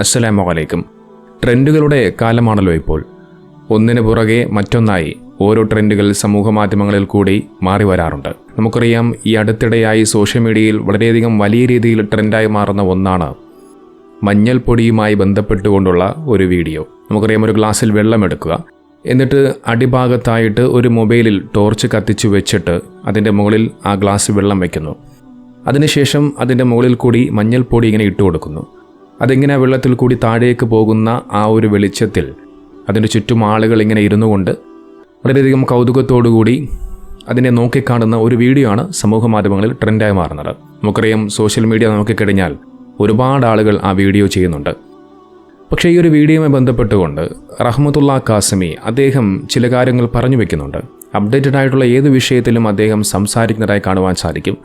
അസ്സലാമു അലൈക്കും. ട്രെൻഡുകളുടെ കാലമാണല്ലോ ഇപ്പോൾ. ഒന്നിനു പുറകെ മറ്റൊന്നായി ഓരോ ട്രെൻഡുകൾ സമൂഹ മാധ്യമങ്ങളിൽ കൂടി മാറി വരാറുണ്ട്. നമുക്കറിയാം ഈ അടുത്തിടെയായി സോഷ്യൽ മീഡിയയിൽ വളരെയധികം വലിയ രീതിയിൽ ട്രെൻഡായി മാറുന്ന ഒന്നാണ് മഞ്ഞൾപ്പൊടിയുമായി ബന്ധപ്പെട്ടുകൊണ്ടുള്ള ഒരു വീഡിയോ. നമുക്കറിയാം ഒരു ഗ്ലാസ്സിൽ വെള്ളം എടുക്കുക. എന്നിട്ട് അടിഭാഗത്തായിട്ട് ഒരു മൊബൈലിൽ ടോർച്ച് കത്തിച്ചു വെച്ചിട്ട് അതിന്റെ മുകളിൽ ആ ഗ്ലാസ് വെള്ളം വയ്ക്കുന്നു. അതിനുശേഷം അതിന്റെ മുകളിൽ കൂടി മഞ്ഞൾപ്പൊടി ഇങ്ങനെ ഇട്ട് കൊടുക്കുന്നു അതിങ്ങനെ ആ വെള്ളത്തിൽ കൂടി താഴേക്ക് പോകുന്ന ആ ഒരു വെളിച്ചത്തിൽ അതിന്റെ ചുറ്റും ആളുകൾ ഇങ്ങനെ ഇരുന്നു കൊണ്ട് വളരെയധികം കൗതുകത്തോടുകൂടി അതിനെ നോക്കിക്കാണുന്ന ഒരു വീഡിയോ ആണ് സമൂഹ മാധ്യമങ്ങളിൽ ട്രെൻഡായി മാറുന്നത്. നമുക്കറിയാം സോഷ്യൽ മീഡിയ നോക്കിക്കഴിഞ്ഞാൽ ഒരുപാട് ആളുകൾ ആ വീഡിയോ ചെയ്യുന്നുണ്ട്. പക്ഷേ ഈ ഒരു വീഡിയോയുമായി ബന്ധപ്പെട്ടുകൊണ്ട് റഹ്മത്തുള്ള കാസമി അദ്ദേഹം ചില കാര്യങ്ങൾ പറഞ്ഞു വെക്കുന്നുണ്ട്. അപ്ഡേറ്റഡ് ആയിട്ടുള്ള ഏത് വിഷയത്തിലും അദ്ദേഹം സംസാരിക്കുന്നതായി കാണുവാൻ സാധിക്കും.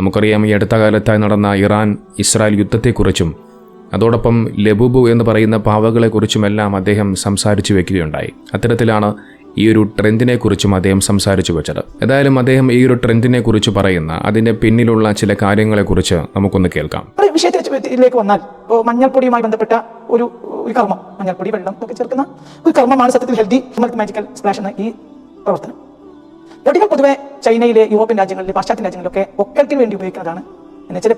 നമുക്കറിയാം ഈ അടുത്ത കാലത്തായി നടന്ന ഇറാൻ ഇസ്രായേൽ യുദ്ധത്തെക്കുറിച്ചും അതോടൊപ്പം ലബുബു എന്ന് പറയുന്ന പാവകളെക്കുറിച്ചുമെല്ലാം അദ്ദേഹം സംസാരിച്ചു വെക്കുകയുണ്ടായി. അത്തരത്തിലാണ് ഈ ഒരു ട്രെൻഡിനെക്കുറിച്ചും അദ്ദേഹം സംസാരിച്ചു വെച്ചത്. ഏതായാലും അദ്ദേഹം ഈ ഒരു ട്രെൻഡിനെ കുറിച്ച് പറയുന്ന അതിന്റെ പിന്നിലുള്ള ചില കാര്യങ്ങളെക്കുറിച്ച് നമുക്കൊന്ന് കേൾക്കാം. വിഷയത്തിലേക്ക് വന്നാൽ ഇപ്പോൾ മഞ്ഞൾപ്പൊടിയുമായി ബന്ധപ്പെട്ട ഒരു ഒരു കർമ്മം മഞ്ഞൾപ്പൊടി വെള്ളം ഒക്കെ ചേർക്കുന്ന ഒരു കർമ്മമാണ് സത്യത്തിൽ ഹെൽത്തി മാജിക്കൽ സ്പ്ലാഷ് എന്ന ഈ പ്രവർത്തനം. പൊടികൾ പൊതുവെ ചൈനയിലെ യൂറോപ്യൻ രാജ്യങ്ങളിലെ പാശ്ചാത്യ രാജ്യങ്ങളിലൊക്കെ ഒക്കൽക്കിന് വേണ്ടി ഉപയോഗിക്കുന്നതാണ് പിന്നെ ചില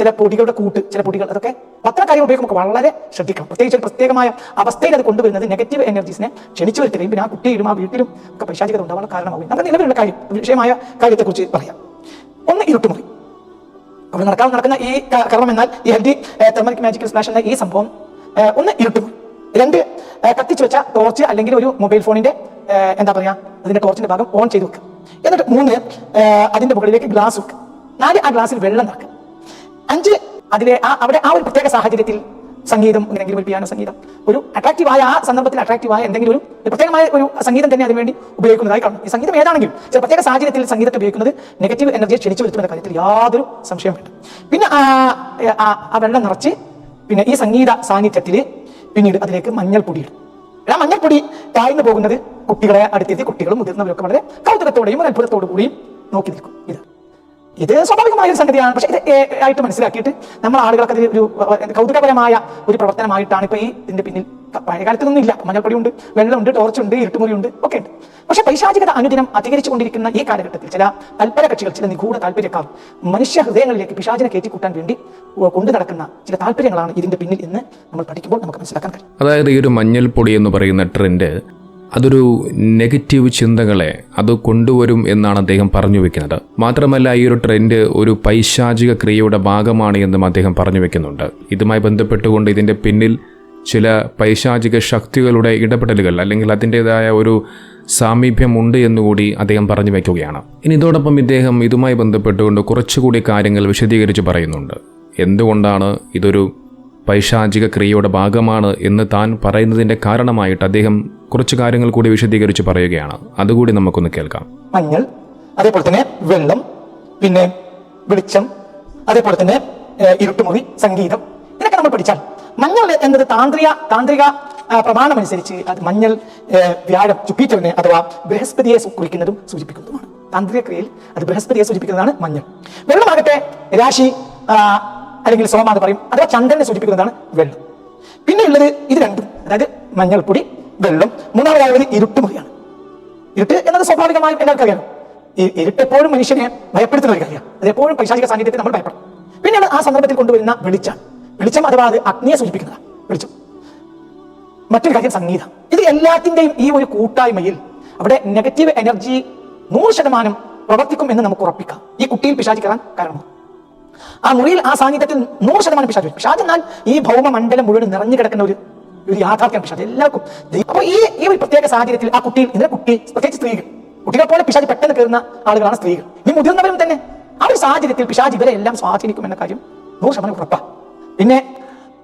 ചില പൊടികളുടെ കൂട്ട് ചില പൊടികൾ അതൊക്കെ പത്ര കാര്യങ്ങൾ ഉപയോഗിക്കുമ്പോൾ വളരെ ശ്രദ്ധിക്കണം. പ്രത്യേകിച്ച് ഒരു പ്രത്യേകമായ അവസ്ഥയിൽ അത് കൊണ്ടുവരുന്നത് നെഗറ്റീവ് എനർജീസിനെ ക്ഷണിച്ചു വരുത്തുകയും പിന്നെ ആ കുട്ടിയിലും ആ വീട്ടിലും ഒക്കെ പൈശാചികത ഉണ്ടാവാൻ കാരണമാകും നമ്മുടെ നിലവിലുള്ള കാര്യം വിഷയമായ കാര്യത്തെക്കുറിച്ച് പറയാം. ഒന്ന് ഇരുട്ടുമുറി. അവിടെ നടക്കാൻ നടക്കുന്ന ഈ കർമ്മം എന്നാൽ ഈ ഹെൽത്തി തെർമലിക് മാജിക്കൽ സ്പ്ലാഷ് എന്ന ഈ സംഭവം ഒന്ന് ഇരുട്ടുമുറി. രണ്ട് കത്തിച്ചു വെച്ച ടോർച്ച് അല്ലെങ്കിൽ ഒരു മൊബൈൽ ഫോണിന്റെ എന്താ പറയാ അതിന്റെ ടോർച്ചിന്റെ ഭാഗം ഓൺ ചെയ്ത് വെക്കുക. എന്നിട്ട് മൂന്ന് അതിന്റെ മുകളിലേക്ക് ഗ്ലാസ് വെക്കുക. നാല് ആ ഗ്ലാസ്സിൽ വെള്ളം നിറക്കുക അഞ്ച് അതിലെ ആ അവിടെ ആ ഒരു പ്രത്യേക സാഹചര്യത്തിൽ സംഗീതം എന്തെങ്കിലും ഒരു പിയാനോ സംഗീതം ഒരു അട്രാക്റ്റീവായ ആ സന്ദർഭത്തിൽ അട്രാക്റ്റീവായ എന്തെങ്കിലും ഒരു പ്രത്യേകമായ ഒരു സംഗീതം തന്നെ അതിനുവേണ്ടി ഉപയോഗിക്കുന്നതായി കാണും ഈ സംഗീതം ഏതാണെങ്കിലും ചില പ്രത്യേക സാഹചര്യത്തിൽ സംഗീതത്തെ ഉപയോഗിക്കുന്നത് നെഗറ്റീവ് എനർജിയെ ക്ഷണിച്ചു വരുത്തുന്ന കാര്യത്തിൽ യാതൊരു സംശയം വേണ്ട. പിന്നെ ആ വെള്ളം നിറച്ച് പിന്നെ ഈ സംഗീത സാന്നിധ്യത്തിൽ പിന്നീട് അതിലേക്ക് മഞ്ഞൾപ്പൊടി ഇടും. ആ മഞ്ഞൾപ്പൊടി താഴ്ന്നു പോകുന്നത് കുട്ടികളെ അടുത്തെത്തി കുട്ടികളും മുതിർന്നവരൊക്കെ വളരെ കൗതുകത്തോടെയും അത്ഭുതത്തോടു കൂടിയും നോക്കി നിൽക്കും. ഇത് ഇത് സ്വാഭാവികമായ ഒരു സംഗതിയാണ്. പക്ഷെ ഇത് ആയിട്ട് മനസ്സിലാക്കിയിട്ട് നമ്മൾ ആളുകൾക്ക് അത് ഒരു കൗതുകപരമായ ഒരു പ്രവർത്തനമായിട്ടാണ് ഇപ്പൊ ഈ ഇതിന്റെ പിന്നിൽ പഴയകാലത്ത് ഒന്നും ഇല്ല. മഞ്ഞൾപ്പൊടി ഉണ്ട് വെള്ളമുണ്ട് ടോർച്ചുണ്ട് ഇരുട്ടുമുറി ഉണ്ട് ഒക്കെ ഉണ്ട്. പക്ഷെ പൈശാചികത അനുദിനം അധികരിച്ചുകൊണ്ടിരിക്കുന്ന ഈ കാലഘട്ടത്തിൽ ചില തൽപര കക്ഷികൾ ചില നിഗൂഢ താല്പര്യക്കാർ മനുഷ്യ ഹൃദയങ്ങളിലേക്ക് പിശാചിനെ കയറ്റിക്കൂട്ടാൻ വേണ്ടി കൊണ്ടു നടക്കുന്ന ചില താല്പര്യങ്ങളാണ് ഇതിന്റെ പിന്നിൽ എന്ന് നമ്മൾ പഠിക്കുമ്പോൾ നമുക്ക് മനസ്സിലാക്കാൻ കഴിയും. അതായത് ഈ ഒരു മഞ്ഞൾപ്പൊടി എന്ന് പറയുന്ന ട്രെൻഡ് അതൊരു നെഗറ്റീവ് ചിന്തകളെ അത് കൊണ്ടുവരും എന്നാണ് അദ്ദേഹം പറഞ്ഞു വെക്കുന്നത്. മാത്രമല്ല ഈ ഒരു ട്രെൻഡ് ഒരു പൈശാചിക ക്രിയയുടെ ഭാഗമാണ് എന്നും അദ്ദേഹം പറഞ്ഞു വെക്കുന്നുണ്ട്. ഇതുമായി ബന്ധപ്പെട്ടുകൊണ്ട് ഇതിന്റെ പിന്നിൽ ചില പൈശാചിക ശക്തികളുടെ ഇടപെടലുകൾ അല്ലെങ്കിൽ അതിന്റേതായ ഒരു സാമീപ്യമുണ്ട് എന്നുകൂടി അദ്ദേഹം പറഞ്ഞു വയ്ക്കുകയാണ് ഇനി ഇതോടൊപ്പം ഇദ്ദേഹം ഇതുമായി ബന്ധപ്പെട്ടുകൊണ്ട് കുറച്ചുകൂടി കാര്യങ്ങൾ വിശദീകരിച്ച് പറയുന്നുണ്ട്. എന്തുകൊണ്ടാണ് ഇതൊരു പൈശാചിക ക്രിയയുടെ ഭാഗമാണ് എന്ന് താൻ പറയുന്നതിന്റെ കാരണമായിട്ട് അദ്ദേഹം കുറച്ച് കാര്യങ്ങൾ കൂടി വിശദീകരിച്ച് പറയുകയാണ്. അതുകൂടി നമുക്കൊന്ന് കേൾക്കാം. മഞ്ഞൾ അതേപോലെ തന്നെ വെള്ളം പിന്നെ വെളിച്ചം അതേപോലെ തന്നെ ഇരുട്ടുമുറി സംഗീതം. ഇതൊക്കെ നമ്മൾ പഠിച്ചാൽ മഞ്ഞൾ എന്നത് താന്ത്രിക താന്ത്രിക പ്രമാണം പ്രമാണമനുസരിച്ച് അത് മഞ്ഞൾ വ്യാഴം ജുപ്പിറ്ററിനെ അഥവാ ബൃഹസ്പതിയെ കുറിക്കുന്നതും സൂചിപ്പിക്കുന്നതുമാണ്. താന്ത്രിക ക്രിയയിൽ അത് ബൃഹസ്പതിയെ സൂചിപ്പിക്കുന്നതാണ് മഞ്ഞൾ. വെള്ളമാകട്ടെ രാശി അല്ലെങ്കിൽ സോമ എന്ന് പറയും അഥവാ ചന്ദ്രനെ സൂചിപ്പിക്കുന്നതാണ് വെള്ളം. പിന്നെ ഉള്ളത് ഇത് രണ്ടും അതായത് മഞ്ഞൾപ്പൊടി വെള്ളം മൂന്നാമതായത് ഇരുട്ടുമുറിയാണ് ഇരുട്ട് എന്നത് സ്വാഭാവികമായും എല്ലാവർക്കും അറിയാം ഈ ഇരുട്ട് എപ്പോഴും മനുഷ്യനെ ഭയപ്പെടുത്തുന്ന ഒരു കാര്യമാണ്. അത് എപ്പോഴും പൈശാചിക സാന്നിധ്യത്തിൽ നമ്മൾ ഭയപ്പെടും പിന്നെയാണ് ആ സന്ദർഭത്തിൽ കൊണ്ടുവരുന്ന വെളിച്ചം. വെളിച്ചം അഥവാ അത് അഗ്നിയെ സൂചിപ്പിക്കുന്നതാണ് വെളിച്ചം. മറ്റൊരു കാര്യം സംഗീതം. ഇത് എല്ലാത്തിന്റെയും ഈ ഒരു കൂട്ടായ്മയിൽ അവിടെ നെഗറ്റീവ് എനർജി നൂറ് ശതമാനം പ്രവർത്തിക്കും എന്ന് നമുക്ക് ഉറപ്പിക്കാം. ഈ കുട്ടിയിൽ പിശാചി കയറാൻ കാരണമാണ്. ആ മുറിയിൽ ആ സാന്നിധ്യത്തിൽ നൂറ് ശതമാനം പിശാചി പിശാചെന്നാൽ ഈ ഭൗമ മണ്ഡലം മുഴുവൻ നിറഞ്ഞു കിടക്കുന്ന ഒരു ഒരു യാഥാർത്ഥ്യം പിശാജ് എല്ലാവർക്കും അപ്പൊ ഈ ഈ ഒരു പ്രത്യേക സാഹചര്യത്തിൽ ആ കുട്ടിയിൽ ഇന്നലെ കുട്ടി പ്രത്യേകിച്ച് സ്ത്രീകൾ കുട്ടികളെ പോലെ പിശാജ് പെട്ടെന്ന് കയറുന്ന ആളുകളാണ് സ്ത്രീകൾ. ഈ മുതിർന്നവരും തന്നെ ആ ഒരു സാഹചര്യത്തിൽ പിശാജ് ഇവരെ എല്ലാം സ്വാധീനിക്കും എന്ന കാര്യം നൂറ് ശതമാനം പിന്നെ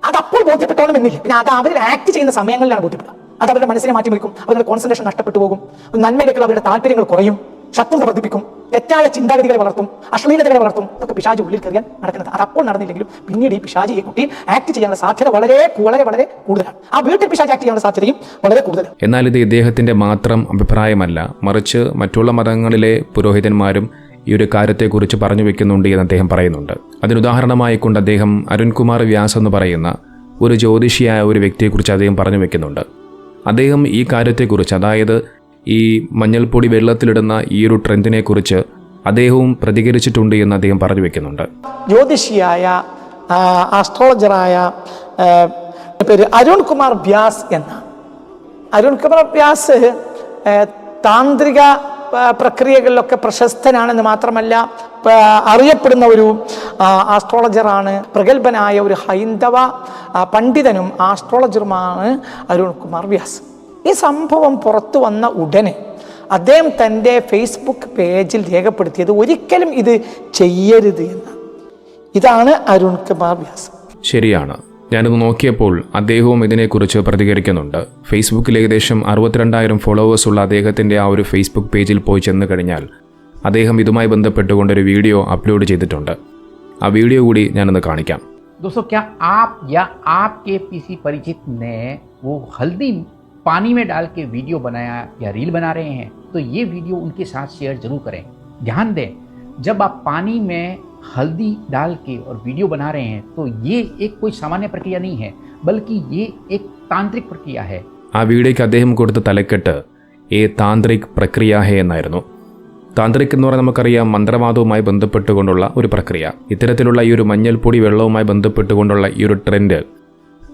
അത് അപ്പോൾ ബോധ്യപ്പെട്ടോളം എന്നില്ല. പിന്നെ അത് അവരിൽ ആക്ട് ചെയ്യുന്ന സമയങ്ങളിലാണ് ബോധ്യപ്പെടുക. അത് അവരുടെ മനസ്സിനെ മാറ്റി വയ്ക്കും അവരുടെ കോൺസെൻട്രേഷൻ നഷ്ടപ്പെട്ടു പോകും. നന്മയിലേക്കുള്ള അവരുടെ താല്പര്യങ്ങൾ കുറയും. ശത്രുത വർദ്ധിപ്പിക്കും. തെറ്റായ ചിന്താഗതികളെ വളർത്തും അശ്ലീലതകളെ വളർത്തും ഇതൊക്കെ പിശാജ് ഉള്ളിൽ കയറിയാൻ നടക്കുന്നത്. അത് അപ്പോൾ നടന്നില്ലെങ്കിലും പിന്നീട് ഈ പിശാജ് ഈ കുട്ടി ആക്ട് ചെയ്യാനുള്ള സാധ്യത വളരെ വളരെ വളരെ കൂടുതലാണ്. ആ വീട്ടിൽ പിശാജ് ആക്ട് ചെയ്യാനുള്ള സാധ്യതയും വളരെ കൂടുതലാണ്. എന്നാൽ ഇത് ഇദ്ദേഹത്തിന്റെ മാത്രം അഭിപ്രായമല്ല. മറിച്ച് മറ്റുള്ള മതങ്ങളിലെ പുരോഹിതന്മാരും ഈ ഒരു കാര്യത്തെക്കുറിച്ച് പറഞ്ഞു വെക്കുന്നുണ്ട് എന്ന് അദ്ദേഹം പറയുന്നുണ്ട്. അതിനുദാഹരണമായി കൊണ്ട് അദ്ദേഹം അരുൺകുമാർ വ്യാസ് എന്ന് പറയുന്ന ഒരു ജ്യോതിഷിയായ ഒരു വ്യക്തിയെക്കുറിച്ച് അദ്ദേഹം പറഞ്ഞു വെക്കുന്നുണ്ട്. അദ്ദേഹം ഈ കാര്യത്തെക്കുറിച്ച് അതായത് ഈ മഞ്ഞൾപ്പൊടി വെള്ളത്തിലിടുന്ന ഈ ഒരു ട്രെൻഡിനെ കുറിച്ച് അദ്ദേഹവും പ്രതികരിച്ചിട്ടുണ്ട് എന്ന് അദ്ദേഹം പറഞ്ഞു വെക്കുന്നുണ്ട്. ജ്യോതിഷിയായ ആസ്ട്രോളജറായ പേര് അരുൺ കുമാർ വ്യാസ് എന്ന അരുൺ കുമാർ വ്യാസ് താന്ത്രിക പ്രക്രിയകളിലൊക്കെ പ്രശസ്തനാണെന്ന് മാത്രമല്ല അറിയപ്പെടുന്ന ഒരു ആസ്ട്രോളജറാണ് പ്രഗത്ഭനായ ഒരു ഹൈന്ദവ പണ്ഡിതനും ആസ്ട്രോളജറുമാണ് അരുൺ കുമാർ വ്യാസ്. ഈ സംഭവം പുറത്തു വന്ന ഉടനെ അദ്ദേഹം തൻ്റെ ഫേസ്ബുക്ക് പേജിൽ രേഖപ്പെടുത്തിയത് ഒരിക്കലും ഇത് ചെയ്യരുത് എന്ന് ഇതാണ് അരുൺ കുമാർ വ്യാസ് ശരിയാണ് ഞാനിത് നോക്കിയപ്പോൾ അദ്ദേഹവും ഇതിനെക്കുറിച്ച് പ്രതികരിക്കുന്നുണ്ട് ഫേസ്ബുക്കിൽ ഏകദേശം അറുപത്തിരണ്ടായിരം ഫോളോവേഴ്സ് ഉള്ള അദ്ദേഹത്തിൻ്റെ ആ ഒരു ഫേസ്ബുക്ക് പേജിൽ പോയി ചെന്ന് കഴിഞ്ഞാൽ അദ്ദേഹം ഇതുമായി ബന്ധപ്പെട്ടുകൊണ്ടൊരു വീഡിയോ അപ്ലോഡ് ചെയ്തിട്ടുണ്ട് ആ വീഡിയോ കൂടി ഞാനൊന്ന് കാണിക്കാം दोस्तों क्या आप या आपके किसी परिचित ने वो हल्दी पानी में डाल के वीडियो बनाया या रील बना रहे हैं तो ये वीडियो उनके साथ शेयर जरूर करें ध्यान दें जब आप पानी में हल्दी डाल के और वीडियो बना रहे हैं तो ये एक कोई सामान्य प्रक्रिया नहीं है बल्कि ये एक तांत्रिक प्रक्रिया है ആ വീഡിയോയ്ക്ക് അദ്ദേഹം കൊടുത്ത തലക്കെട്ട് ഏ താന്ത്രിക് പ്രക്രിയ ഹേ എന്നായിരുന്നു താന്ത്രിക് എന്ന് പറഞ്ഞാൽ നമുക്കറിയാം മന്ത്രവാദവുമായി ബന്ധപ്പെട്ടുകൊണ്ടുള്ള ഒരു പ്രക്രിയ ഇത്തരത്തിലുള്ള ഈ ഒരു മഞ്ഞൾപ്പൊടി വെള്ളവുമായി ബന്ധപ്പെട്ടുകൊണ്ടുള്ള ഈ ഒരു ട്രെൻഡ്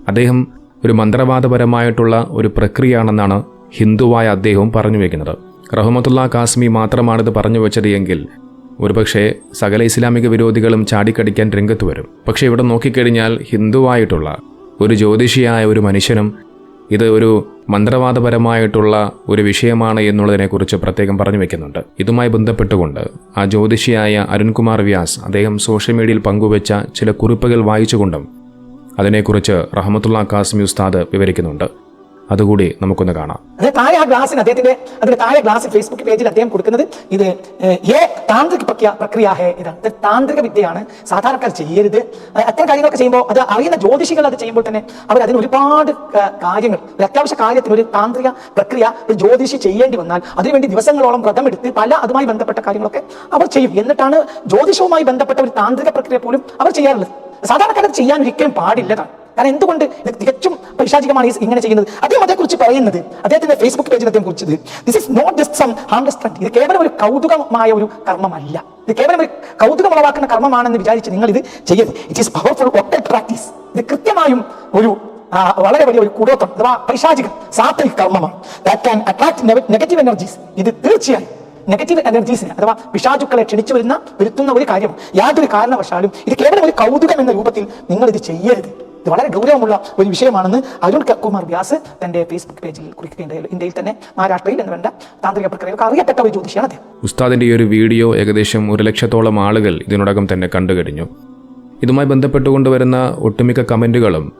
അദ്ദേഹം ഒരു മന്ത്രവാദപരമായിട്ടുള്ള ഒരു പ്രക്രിയയാണെന്നാണ് ഹിന്ദുവായ അദ്ദേഹവും പറഞ്ഞു വയ്ക്കുന്നത് റഹ്മത്തുള്ള കാസ്മി മാത്രമാണിത് പറഞ്ഞു വെച്ചത് എങ്കിൽ ഒരുപക്ഷെ സകല ഇസ്ലാമിക വിരോധികളും ചാടിക്കടിക്കാൻ രംഗത്ത് വരും. പക്ഷേ ഇവിടെ നോക്കിക്കഴിഞ്ഞാൽ ഹിന്ദുവായിട്ടുള്ള ഒരു ജ്യോതിഷിയായ ഒരു മനുഷ്യനും ഇത് ഒരു മന്ത്രവാദപരമായിട്ടുള്ള ഒരു വിഷയമാണ് എന്നുള്ളതിനെക്കുറിച്ച് പ്രത്യേകം പറഞ്ഞു വെക്കുന്നുണ്ട്. ഇതുമായി ബന്ധപ്പെട്ടുകൊണ്ട് ആ ജ്യോതിഷിയായ അരുൺകുമാർ വ്യാസ് അദ്ദേഹം സോഷ്യൽ മീഡിയയിൽ പങ്കുവച്ച ചില കുറിപ്പുകൾ വായിച്ചുകൊണ്ടും അതിനെക്കുറിച്ച് റഹമത്തുള്ള കാസ്മി ഉസ്താദ് വിവരിക്കുന്നുണ്ട്. അതുകൂടി നമുക്കൊന്ന് കാണാം. താഴെ ആ ഗ്ലാസിന് അദ്ദേഹത്തിന്റെ അതിന്റെ താഴെ ഗ്ലാസ് ഫേസ്ബുക്ക് പേജിൽ അദ്ദേഹം കൊടുക്കുന്നത് ഇത് ഏ താന്ത്രിക പ്രക്രിയ പ്രക്രിയ ഹേ ഇതാണ് ഇത് താന്ത്രിക വിദ്യയാണ്. സാധാരണക്കാർ ചെയ്യരുത്. അത്തരം കാര്യങ്ങളൊക്കെ ചെയ്യുമ്പോൾ അത് അറിയുന്ന ജ്യോതിഷികൾ അത് ചെയ്യുമ്പോൾ തന്നെ അവർ അതിന് ഒരുപാട് കാര്യങ്ങൾ ഒരു അത്യാവശ്യ കാര്യത്തിന് ഒരു താന്ത്രിക പ്രക്രിയ ഒരു ജ്യോതിഷി ചെയ്യേണ്ടി വന്നാൽ അതിനുവേണ്ടി ദിവസങ്ങളോളം വ്രതമെടുത്ത് പല അതുമായി ബന്ധപ്പെട്ട കാര്യങ്ങളൊക്കെ അവർ ചെയ്യും. എന്നിട്ടാണ് ജ്യോതിഷവുമായി ബന്ധപ്പെട്ട ഒരു താന്ത്രിക പ്രക്രിയ പോലും അവർ ചെയ്യാറുള്ളത്. സാധാരണക്കാരത് ചെയ്യാൻ ഒരിക്കലും പാടില്ലതാണ് കാരണം എന്തുകൊണ്ട് ഇത് തികച്ചും പൈശാചികമാണ് ഇങ്ങനെ ചെയ്യുന്നത്? അദ്ദേഹം അതേക്കുറിച്ച് പറയുന്നത് അദ്ദേഹത്തിന്റെ ഫേസ്ബുക്ക് പേജിൽ അദ്ദേഹം കുറിച്ചത് this is not just some trend ഇത് കേവലം ഒരു കൗതുകമായ ഒരു കർമ്മമല്ല. ഇത് കേവലം ഒരു കൗതുകമുളവാക്കുന്ന കർമ്മമാണെന്ന് വിചാരിച്ച് നിങ്ങൾ ഇത് ചെയ്യരുത്. ഇറ്റ് ഈസ് പവർഫുൾ ഒട്ടൽ പ്രാക്ടീസ് ഇത് കൃത്യമായും ഒരു വളരെ വലിയ ഒരു കൂടോത്രം അഥവാ പൈശാചിക സാത്വിക കർമ്മമാണ്. That can attract negative energies ഇത് തീർച്ചയായും നെഗറ്റീവ് എനർജീസിനെ അഥവാ പിശാചുക്കളെ ക്ഷണിച്ചു വരുന്ന വരുത്തുന്ന ഒരു കാര്യം യാതൊരു കാരണവശാലും ഇത് കേവലം ഒരു കൗതുകം എന്ന രൂപത്തിൽ നിങ്ങൾ ഇത് ചെയ്യരുത്. ഇത് വളരെ ഗൗരവമുള്ള ഒരു വിഷയമാണെന്ന് അരുൺ കുമാർ വ്യാസ് തന്റെ ഫേസ്ബുക്ക് പേജിൽ കുറിക്കുകയുണ്ടായി. ഇന്ത്യയിൽ തന്നെ മഹാരാഷ്ട്രയിൽ എന്ന് വേണ്ട താന്ത്രിക പ്രക്രിയകൾക്ക് അറിയപ്പെട്ട ഒരു ജ്യോതിഷിയാണ് അദ്ദേഹം. ഉസ്താദിന്റെ ഈ ഒരു വീഡിയോ ഏകദേശം ഒരു ലക്ഷത്തോളം ആളുകൾ ഇതിനോടകം തന്നെ കണ്ടു കഴിഞ്ഞു ഇതുമായി ബന്ധപ്പെട്ടുകൊണ്ട് വരുന്ന ഒട്ടുമിക്ക കമന്റുകളും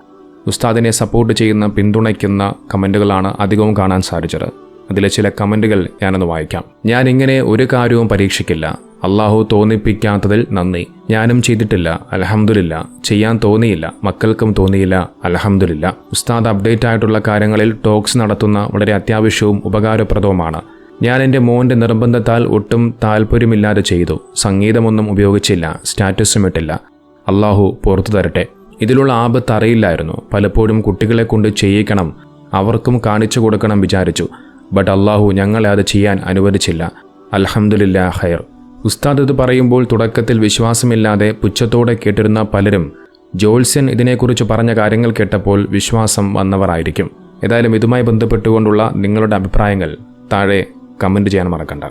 ഉസ്താദിനെ സപ്പോർട്ട് ചെയ്യുന്ന പിന്തുണയ്ക്കുന്ന കമന്റുകളാണ് അധികവും കാണാൻ സാധിച്ചത്. അതിലെ ചില കമന്റുകൾ ഞാനൊന്ന് വായിക്കാം. ഞാൻ ഇങ്ങനെ ഒരു കാര്യവും പരീക്ഷിക്കില്ല. അള്ളാഹു തോന്നിപ്പിക്കാത്തതിൽ നന്ദി. ഞാനും ചെയ്തിട്ടില്ല. അലഹമുല്ല ചെയ്യാൻ തോന്നിയില്ല. മക്കൾക്കും തോന്നിയില്ല. അലഹമുല്ല ഉസ്താദ് അപ്ഡേറ്റ് ആയിട്ടുള്ള കാര്യങ്ങളിൽ ടോക്സ് നടത്തുന്ന വളരെ അത്യാവശ്യവും ഉപകാരപ്രദവുമാണ്. ഞാൻ എന്റെ മോന്റെ നിർബന്ധത്താൽ ഒട്ടും താല്പര്യമില്ലാതെ ചെയ്തു. സംഗീതമൊന്നും ഉപയോഗിച്ചില്ല. സ്റ്റാറ്റസും ഇട്ടില്ല അള്ളാഹു പുറത്തു തരട്ടെ. ഇതിലുള്ള ആപത്ത് അറിയില്ലായിരുന്നു. പലപ്പോഴും കുട്ടികളെ കൊണ്ട് ചെയ്യിക്കണം. അവർക്കും കാണിച്ചു കൊടുക്കണം വിചാരിച്ചു. ബട്ട് അള്ളാഹു ഞങ്ങളെ അത് ചെയ്യാൻ അനുവദിച്ചില്ല. അലഹമുല്ല ഹൈർ ഉസ്താദ് ഇത് പറയുമ്പോൾ തുടക്കത്തിൽ വിശ്വാസമില്ലാതെ പുച്ഛത്തോടെ കേട്ടിരുന്ന പലരും ജോത്സ്യൻ ഇതിനെക്കുറിച്ച് പറഞ്ഞ കാര്യങ്ങൾ കേട്ടപ്പോൾ വിശ്വാസം വന്നവരായിരിക്കും. ഏതായാലും ഇതുമായി ബന്ധപ്പെട്ടുകൊണ്ടുള്ള നിങ്ങളുടെ അഭിപ്രായങ്ങൾ താഴെ കമന്റ് ചെയ്യാൻ മറക്കണ്ട.